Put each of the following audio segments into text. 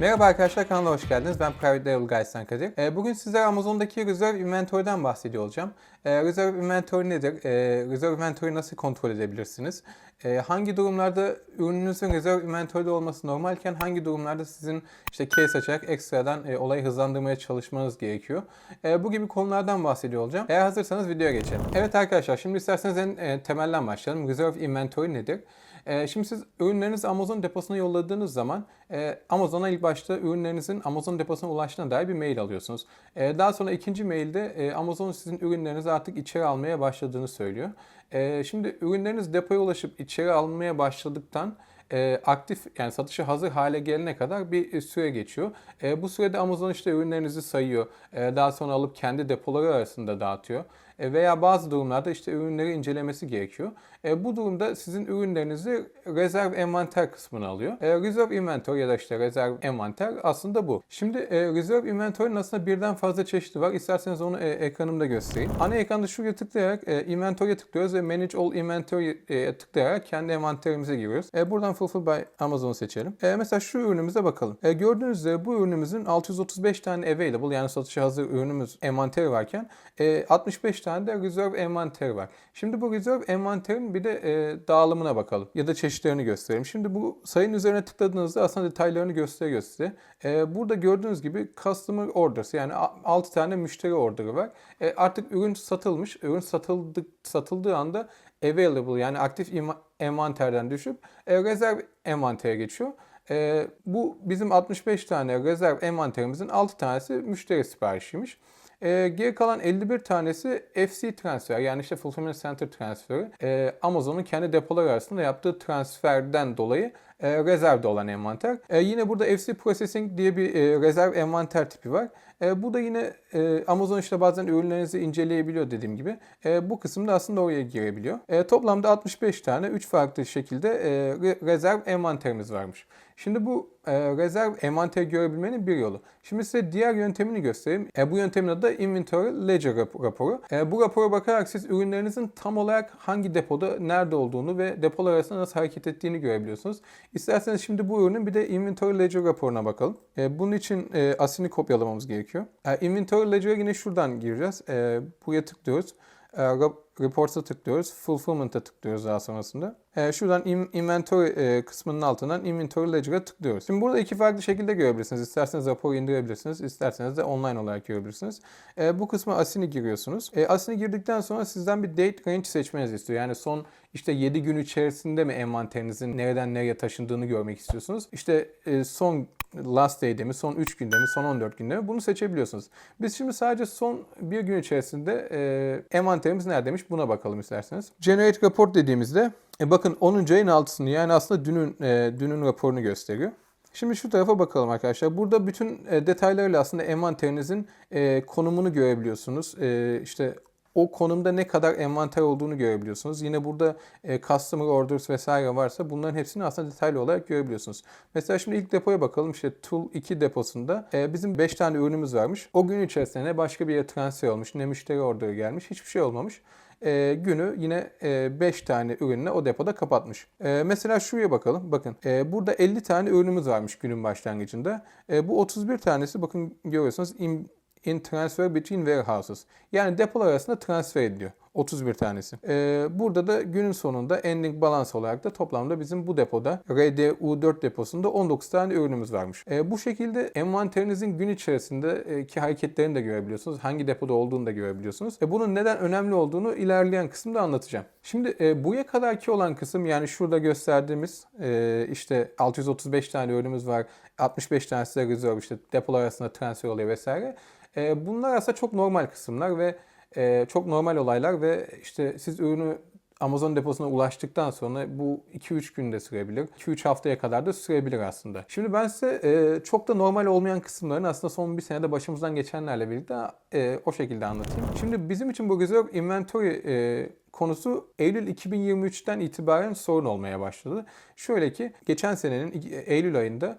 Merhaba arkadaşlar kanala hoş geldiniz. Ben Private Label Guys'tan Kadir. Ee, Bugün sizlere Amazon'daki Reserve Inventory'den bahsediyor olacağım. Ee, Reserve Inventory nedir? Ee, Reserve Inventory nasıl kontrol edebilirsiniz? Ee, Hangi durumlarda ürününüzün Reserve Inventory'de olması normalken hangi durumlarda sizin işte case açarak ekstradan e, olayı hızlandırmaya çalışmanız gerekiyor? Ee, Bu gibi konulardan bahsediyor olacağım. Eğer hazırsanız videoya geçelim. Evet arkadaşlar şimdi isterseniz en e, temelden başlayalım. Reserve Inventory nedir? Şimdi siz ürünlerinizi Amazon deposuna yolladığınız zaman e, Amazon'a ilk başta ürünlerinizin Amazon deposuna ulaştığına dair bir mail alıyorsunuz. E, Daha sonra ikinci mailde e, Amazon sizin ürünlerinizi artık içeri almaya başladığını söylüyor. E, Şimdi ürünleriniz depoya ulaşıp içeri almaya başladıktan e, aktif yani satışa hazır hale gelene kadar bir e, süre geçiyor. E, bu sürede Amazon işte ürünlerinizi sayıyor. E, daha sonra alıp kendi depoları arasında dağıtıyor. E, veya bazı durumlarda işte ürünleri incelemesi gerekiyor. E, bu durumda sizin ürünlerinizi rezerv envanter kısmına alıyor. E, reserve inventory ya da işte rezerv envanter aslında bu. Şimdi e, reserve inventory'nin aslında birden fazla çeşidi var. İsterseniz onu e, ekranımda göstereyim. Ana ekranda şuraya tıklayarak e, inventory'e tıklıyoruz ve manage all inventory'e tıklayarak kendi envanterimize giriyoruz. E, buradan fulfill by Amazon'u seçelim. E, mesela şu ürünümüze bakalım. E, gördüğünüz üzere bu ürünümüzün 635 tane available yani satışa hazır ürünümüz envanteri varken e, 65 tane de reserve envanteri var. Şimdi bu reserve envanterin bir de e, dağılımına bakalım ya da çeşitlerini gösterelim. Şimdi bu sayının üzerine tıkladığınızda aslında detaylarını gösteriyor size. E, burada gördüğünüz gibi customer orders yani 6 tane müşteri orderı var. E, artık ürün satılmış. Ürün satıldık, satıldığı anda available yani aktif envanterden düşüp e, rezerv envantere geçiyor. E, bu bizim 65 tane rezerv envanterimizin 6 tanesi müşteri siparişiymiş. E, geri kalan 51 tanesi FC transfer yani işte Fulfillment Center transferi. E, Amazon'un kendi depoları arasında yaptığı transferden dolayı e, rezervde olan envanter. E, yine burada FC Processing diye bir e, rezerv envanter tipi var. E, bu da yine e, Amazon işte bazen ürünlerinizi inceleyebiliyor dediğim gibi. E, bu kısımda aslında oraya girebiliyor. E, toplamda 65 tane 3 farklı şekilde e, re- rezerv envanterimiz varmış. Şimdi bu e, rezerv envanteri görebilmenin bir yolu. Şimdi size diğer yöntemini göstereyim. E, bu yöntemin adı da Inventory Ledger rap- raporu. E, bu rapora bakarak siz ürünlerinizin tam olarak hangi depoda nerede olduğunu ve depolar arasında nasıl hareket ettiğini görebiliyorsunuz. İsterseniz şimdi bu ürünün bir de Inventory Ledger raporuna bakalım. E, bunun için e, aslını kopyalamamız gerekiyor. E, Inventory Ledger'a yine şuradan gireceğiz. E, buraya tıklıyoruz. E, Reports'a tıklıyoruz. Fulfillment'a tıklıyoruz daha sonrasında. E, şuradan in- inventory e, kısmının altından inventory ledger'a tıklıyoruz. Şimdi burada iki farklı şekilde görebilirsiniz. İsterseniz raporu indirebilirsiniz. isterseniz de online olarak görebilirsiniz. E, bu kısma asini giriyorsunuz. E, asini girdikten sonra sizden bir date range seçmenizi istiyor. Yani son işte 7 gün içerisinde mi envanterinizin nereden nereye taşındığını görmek istiyorsunuz. İşte e, son last day'de mi, son 3 günde mi, son 14 günde mi bunu seçebiliyorsunuz. Biz şimdi sadece son bir gün içerisinde e, envanterimiz neredeymiş buna bakalım isterseniz. Generate report dediğimizde e, bakın 10. ayın 6'sını yani aslında dünün e, dünün raporunu gösteriyor. Şimdi şu tarafa bakalım arkadaşlar. Burada bütün detaylarıyla aslında envanterinizin konumunu görebiliyorsunuz. İşte o konumda ne kadar envanter olduğunu görebiliyorsunuz. Yine burada e, customer orders vesaire varsa bunların hepsini aslında detaylı olarak görebiliyorsunuz. Mesela şimdi ilk depoya bakalım. İşte Tool 2 deposunda e, bizim 5 tane ürünümüz varmış. O gün içerisinde ne başka bir yere transfer olmuş, ne müşteri orderı gelmiş, hiçbir şey olmamış. E, günü yine 5 tane ürünle o depoda kapatmış. E, mesela şuraya bakalım. Bakın e, burada 50 tane ürünümüz varmış günün başlangıcında. E, bu 31 tanesi bakın görüyorsunuz in, in transfer between warehouses. Yani depolar arasında transfer ediliyor. 31 tanesi. Ee, burada da günün sonunda ending balance olarak da toplamda bizim bu depoda RDU4 deposunda 19 tane ürünümüz varmış. Ee, bu şekilde envanterinizin gün içerisindeki hareketlerini de görebiliyorsunuz. Hangi depoda olduğunu da görebiliyorsunuz. E, bunun neden önemli olduğunu ilerleyen kısımda anlatacağım. Şimdi e, buraya kadarki olan kısım yani şurada gösterdiğimiz e, işte 635 tane ürünümüz var. 65 tanesi de reserve işte depolar arasında transfer oluyor vesaire. E, bunlar aslında çok normal kısımlar ve e, çok normal olaylar ve işte siz ürünü Amazon deposuna ulaştıktan sonra bu 2-3 günde sürebilir. 2-3 haftaya kadar da sürebilir aslında. Şimdi ben size e, çok da normal olmayan kısımların aslında son bir senede başımızdan geçenlerle birlikte e, o şekilde anlatayım. Şimdi bizim için bu reserve inventory e, konusu Eylül 2023'ten itibaren sorun olmaya başladı. Şöyle ki geçen senenin Eylül ayında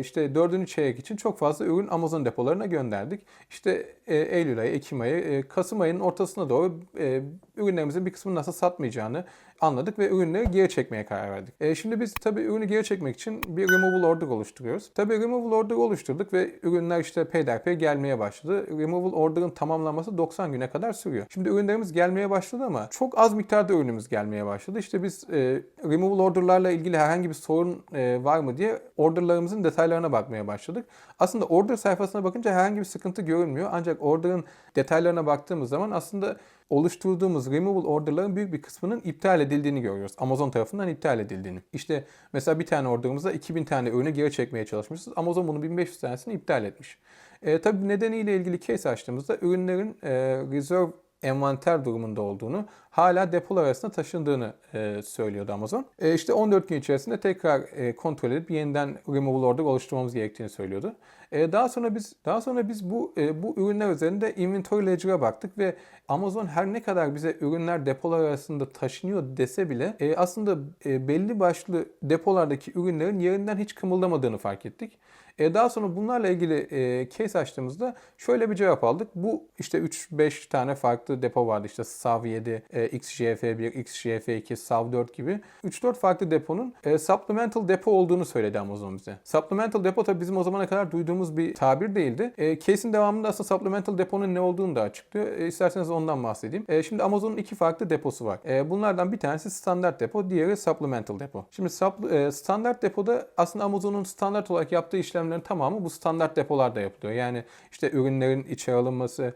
işte dördüncü çeyrek için çok fazla ürün Amazon depolarına gönderdik. İşte e, Eylül ayı, Ekim ayı, e, Kasım ayının ortasına doğru e, ürünlerimizin bir kısmını nasıl satmayacağını, anladık ve ürünleri geri çekmeye karar verdik. E, şimdi biz tabii ürünü geri çekmek için bir removal order oluşturuyoruz. Tabii removal order oluşturduk ve ürünler işte peyderpey gelmeye başladı. Removal order'ın tamamlanması 90 güne kadar sürüyor. Şimdi ürünlerimiz gelmeye başladı ama çok az miktarda ürünümüz gelmeye başladı. İşte biz e, removal order'larla ilgili herhangi bir sorun e, var mı diye order'larımızın detaylarına bakmaya başladık. Aslında order sayfasına bakınca herhangi bir sıkıntı görünmüyor. Ancak order'ın detaylarına baktığımız zaman aslında oluşturduğumuz removal order'ların büyük bir kısmının iptal edildiğini görüyoruz. Amazon tarafından iptal edildiğini. İşte mesela bir tane order'ımızda 2000 tane ürünü geri çekmeye çalışmışız. Amazon bunun 1500 tanesini iptal etmiş. E, tabii nedeniyle ilgili case açtığımızda ürünlerin e, reserve envanter durumunda olduğunu, hala depolar arasında taşındığını e, söylüyordu Amazon. E, işte 14 gün içerisinde tekrar e, kontrol edip yeniden removal order oluşturmamız gerektiğini söylüyordu. E, daha sonra biz daha sonra biz bu e, bu ürünler üzerinde inventory ledger'a baktık ve Amazon her ne kadar bize ürünler depolar arasında taşınıyor dese bile e, aslında e, belli başlı depolardaki ürünlerin yerinden hiç kımıldamadığını fark ettik. E, daha sonra bunlarla ilgili e, case açtığımızda şöyle bir cevap aldık. Bu işte 3-5 tane farklı depo vardı. İşte SAV7, e, XJF1, XJF2, SAV4 gibi. 3-4 farklı deponun e, supplemental depo olduğunu söyledi Amazon bize. Supplemental depo tabii bizim o zamana kadar duyduğumuz bir tabir değildi. E, case'in devamında aslında supplemental deponun ne olduğunu da açıklıyor. E, isterseniz ondan bahsedeyim. E, şimdi Amazon'un iki farklı deposu var. E, bunlardan bir tanesi standart depo, diğeri supplemental depo. Şimdi sub, e, standart depoda aslında Amazon'un standart olarak yaptığı işlemlerin tamamı bu standart depolarda yapılıyor. Yani işte ürünlerin içeri alınması,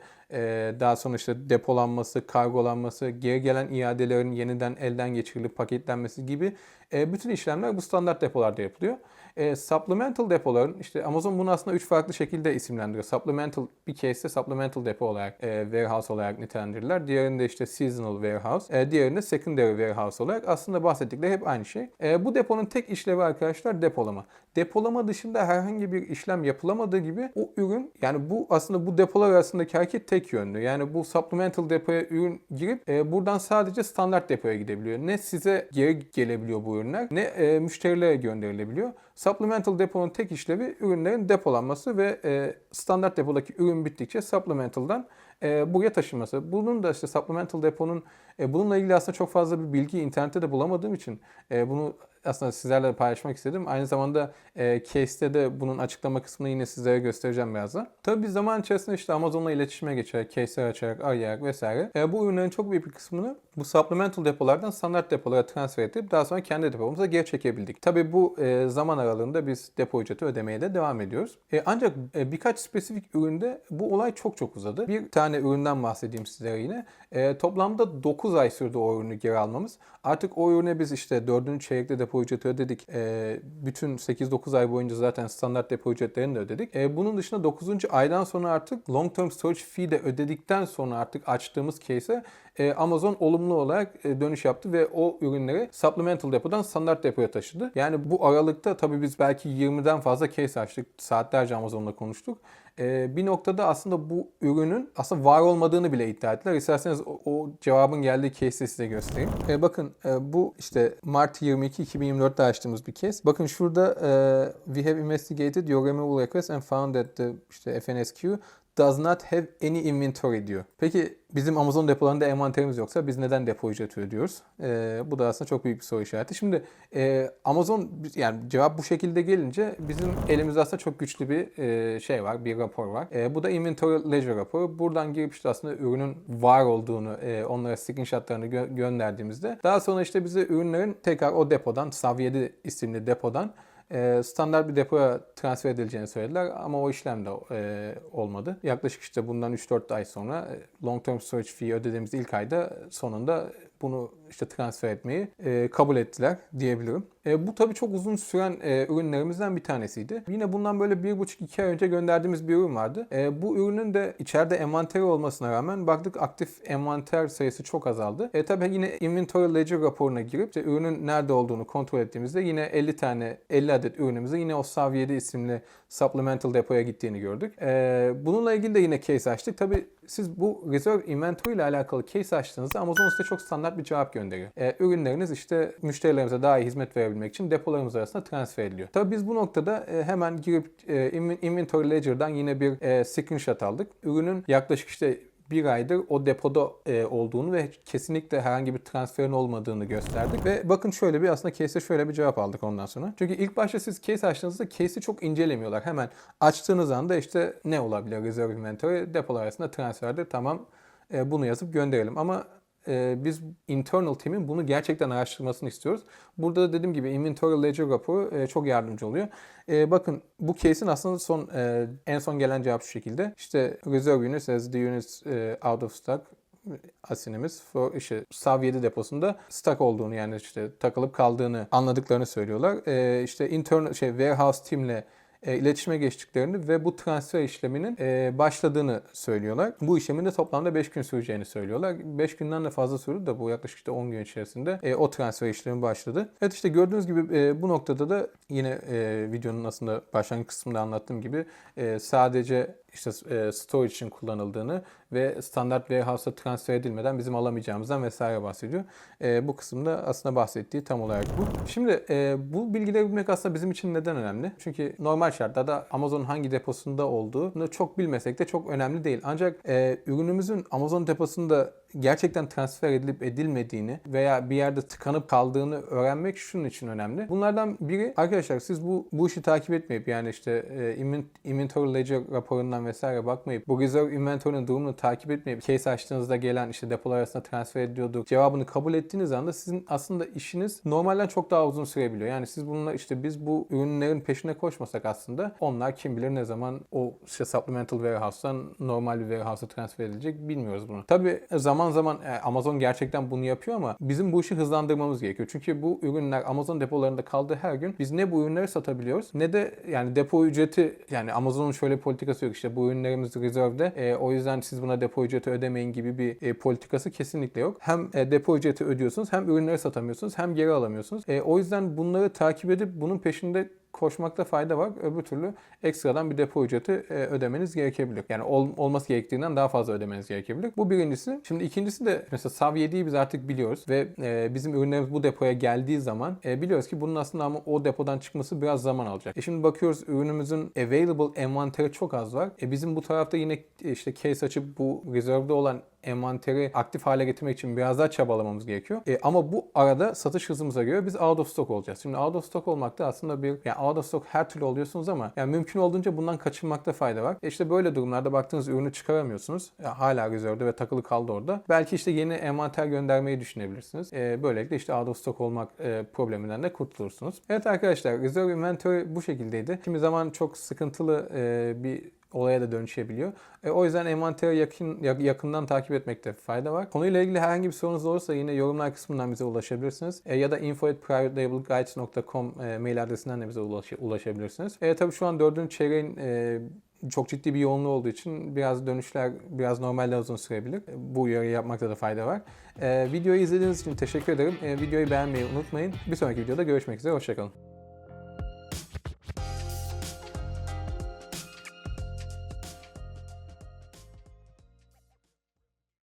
daha sonra işte depolanması, kargolanması, geri gelen iadelerin yeniden elden geçirilip paketlenmesi gibi e, bütün işlemler bu standart depolarda yapılıyor. E, supplemental depoların işte Amazon bunu aslında üç farklı şekilde isimlendiriyor. Supplemental bir case'de supplemental depo olarak e, warehouse olarak nitelendirirler. Diğerinde işte seasonal warehouse, diğerinde secondary warehouse olarak aslında bahsettikleri hep aynı şey. Bu deponun tek işlevi arkadaşlar depolama. Depolama dışında herhangi bir işlem yapılamadığı gibi o ürün yani bu aslında bu depolar arasındaki hareket tek yönlü. Yani bu supplemental depoya ürün girip e, buradan sadece standart depoya gidebiliyor. Ne size geri gelebiliyor bu ürünler ne e, müşterilere gönderilebiliyor. Supplemental deponun tek işlevi ürünlerin depolanması ve e, standart depodaki ürün bittikçe supplemental'dan e, buraya taşınması. Bunun da işte supplemental deponun e, bununla ilgili aslında çok fazla bir bilgi internette de bulamadığım için e, bunu aslında sizlerle paylaşmak istedim. Aynı zamanda e, case'te de bunun açıklama kısmını yine sizlere göstereceğim birazdan. Tabii biz zaman içerisinde işte Amazon'la iletişime geçerek, case'ler açarak, arayarak vesaire e, bu ürünlerin çok büyük bir kısmını bu supplemental depolardan standart depolara transfer edip daha sonra kendi depomuza geri çekebildik. Tabii bu e, zaman aralığında biz depo ücreti ödemeye de devam ediyoruz. E, ancak e, birkaç spesifik üründe bu olay çok çok uzadı. Bir tane üründen bahsedeyim sizlere yine. E, toplamda 9 ay sürdü o ürünü geri almamız. Artık o ürüne biz işte 4. çeyrekte depo ücreti ödedik. E, bütün 8-9 ay boyunca zaten standart depo ücretlerini de ödedik. E, bunun dışında 9. aydan sonra artık long term storage fee de ödedikten sonra artık açtığımız case'e e, Amazon olumlu olarak e, dönüş yaptı ve o ürünleri supplemental depodan standart depoya taşıdı. Yani bu aralıkta tabii biz belki 20'den fazla case açtık. Saatlerce Amazon'la konuştuk. E, bir noktada aslında bu ürünün aslında var olmadığını bile iddia ettiler. İsterseniz o, o cevabın geldiği case'i size göstereyim. E, bakın e, bu işte Mart 22 2024'te açtığımız bir case. Bakın şurada e, we have investigated your removal request and found that the işte FNSQ does not have any inventory diyor. Peki bizim Amazon depolarında envanterimiz yoksa biz neden depo ücreti ödüyoruz? Ee, bu da aslında çok büyük bir soru işareti. Şimdi e, Amazon yani cevap bu şekilde gelince bizim elimizde aslında çok güçlü bir e, şey var, bir rapor var. E, bu da inventory ledger raporu. Buradan girip işte aslında ürünün var olduğunu, e, onlara screenshotlarını gö- gönderdiğimizde daha sonra işte bize ürünlerin tekrar o depodan, SAV7 isimli depodan e, standart bir depoya transfer edileceğini söylediler ama o işlem de e, olmadı. Yaklaşık işte bundan 3-4 ay sonra e, long term storage fee ödediğimiz ilk ayda sonunda bunu işte transfer etmeyi e, kabul ettiler diyebilirim. E, bu tabii çok uzun süren e, ürünlerimizden bir tanesiydi. Yine bundan böyle 1,5-2 ay önce gönderdiğimiz bir ürün vardı. E, bu ürünün de içeride envanteri olmasına rağmen baktık aktif envanter sayısı çok azaldı. E, tabii yine inventory ledger raporuna girip işte ürünün nerede olduğunu kontrol ettiğimizde yine 50 tane 50 adet ürünümüzün yine o SAV7 isimli supplemental depoya gittiğini gördük. E, bununla ilgili de yine case açtık. Tabii siz bu reserve inventory ile alakalı case açtığınızda Amazon size çok standart bir cevap gönderiyor. E, ürünleriniz işte müşterilerimize daha iyi hizmet verebilmek için depolarımız arasında transfer ediliyor. Tabii biz bu noktada e, hemen girip e, inventory ledger'dan yine bir e, screenshot aldık. Ürünün yaklaşık işte bir aydır o depoda e, olduğunu ve kesinlikle herhangi bir transferin olmadığını gösterdik. Ve bakın şöyle bir aslında case'e şöyle bir cevap aldık ondan sonra. Çünkü ilk başta siz case açtığınızda case'i çok incelemiyorlar. Hemen açtığınız anda işte ne olabilir reserve inventory depolar arasında transferdir tamam e, bunu yazıp gönderelim. Ama e, biz internal team'in bunu gerçekten araştırmasını istiyoruz. Burada da dediğim gibi inventory ledger raporu e, çok yardımcı oluyor. E, bakın bu case'in aslında son e, en son gelen cevap şu şekilde. İşte reserve units as the units out of stock asinimiz for işte SAV 7 deposunda stock olduğunu yani işte takılıp kaldığını anladıklarını söylüyorlar. E, işte internal şey warehouse team'le e, iletişime geçtiklerini ve bu transfer işleminin e, başladığını söylüyorlar. Bu işlemin de toplamda 5 gün süreceğini söylüyorlar. 5 günden de fazla sürdü de bu yaklaşık işte 10 gün içerisinde e, o transfer işlemi başladı. Evet işte gördüğünüz gibi e, bu noktada da yine e, videonun aslında başlangıç kısmında anlattığım gibi e, sadece işte e, storage için kullanıldığını ve standart warehouse'a transfer edilmeden bizim alamayacağımızdan vesaire bahsediyor. E, bu kısımda aslında bahsettiği tam olarak bu. Şimdi e, bu bilgileri bilmek aslında bizim için neden önemli? Çünkü normal şartlarda Amazon'un hangi deposunda olduğunu çok bilmesek de çok önemli değil. Ancak e, ürünümüzün Amazon deposunda gerçekten transfer edilip edilmediğini veya bir yerde tıkanıp kaldığını öğrenmek şunun için önemli. Bunlardan biri arkadaşlar siz bu bu işi takip etmeyip yani işte e, inventory ledger raporundan vesaire bakmayıp bu reserve inventory'nin durumunu takip etmeyip case açtığınızda gelen işte depolar arasında transfer ediyorduk cevabını kabul ettiğiniz anda sizin aslında işiniz normalden çok daha uzun sürebiliyor. Yani siz bununla işte biz bu ürünlerin peşine koşmasak aslında onlar kim bilir ne zaman o işte supplemental warehouse'dan normal bir warehouse'a transfer edilecek bilmiyoruz bunu. Tabi zaman zaman e, Amazon gerçekten bunu yapıyor ama bizim bu işi hızlandırmamız gerekiyor. Çünkü bu ürünler Amazon depolarında kaldığı her gün biz ne bu ürünleri satabiliyoruz ne de yani depo ücreti yani Amazon'un şöyle politikası yok işte bu ürünlerimiz rezervde e, o yüzden siz buna depo ücreti ödemeyin gibi bir e, politikası kesinlikle yok. Hem e, depo ücreti ödüyorsunuz hem ürünleri satamıyorsunuz hem geri alamıyorsunuz. E, o yüzden bunları takip edip bunun peşinde koşmakta fayda var. Öbür türlü ekstradan bir depo ücreti e, ödemeniz gerekebilir. Yani ol, olması gerektiğinden daha fazla ödemeniz gerekebilir. Bu birincisi. Şimdi ikincisi de mesela SAV 7'yi biz artık biliyoruz ve e, bizim ürünlerimiz bu depoya geldiği zaman e, biliyoruz ki bunun aslında ama o depodan çıkması biraz zaman alacak. E şimdi bakıyoruz ürünümüzün available envanteri çok az var. E bizim bu tarafta yine işte case açıp bu rezervde olan envanteri aktif hale getirmek için biraz daha çabalamamız gerekiyor. E, ama bu arada satış hızımıza göre biz out of stock olacağız. Şimdi out of stock olmak da aslında bir yani out of stock her türlü oluyorsunuz ama yani mümkün olduğunca bundan kaçınmakta fayda var. E işte böyle durumlarda baktığınız ürünü çıkaramıyorsunuz. Yani hala rezervde ve takılı kaldı orada. Belki işte yeni envanter göndermeyi düşünebilirsiniz. E, böylelikle işte out of stock olmak e, probleminden de kurtulursunuz. Evet arkadaşlar reserve inventory bu şekildeydi. Kimi zaman çok sıkıntılı e, bir olaya da dönüşebiliyor. E, o yüzden envanteri yakın, yakından takip etmekte fayda var. Konuyla ilgili herhangi bir sorunuz olursa yine yorumlar kısmından bize ulaşabilirsiniz. E, ya da info.privatelabelguides.com e, mail adresinden de bize ulaş, ulaşabilirsiniz. E, tabii şu an dördüncü çeyreğin e, çok ciddi bir yoğunluğu olduğu için biraz dönüşler biraz normalden uzun sürebilir. Bu uyarıyı yapmakta da fayda var. Ee, videoyu izlediğiniz için teşekkür ederim. Ee, videoyu beğenmeyi unutmayın. Bir sonraki videoda görüşmek üzere. Hoşçakalın.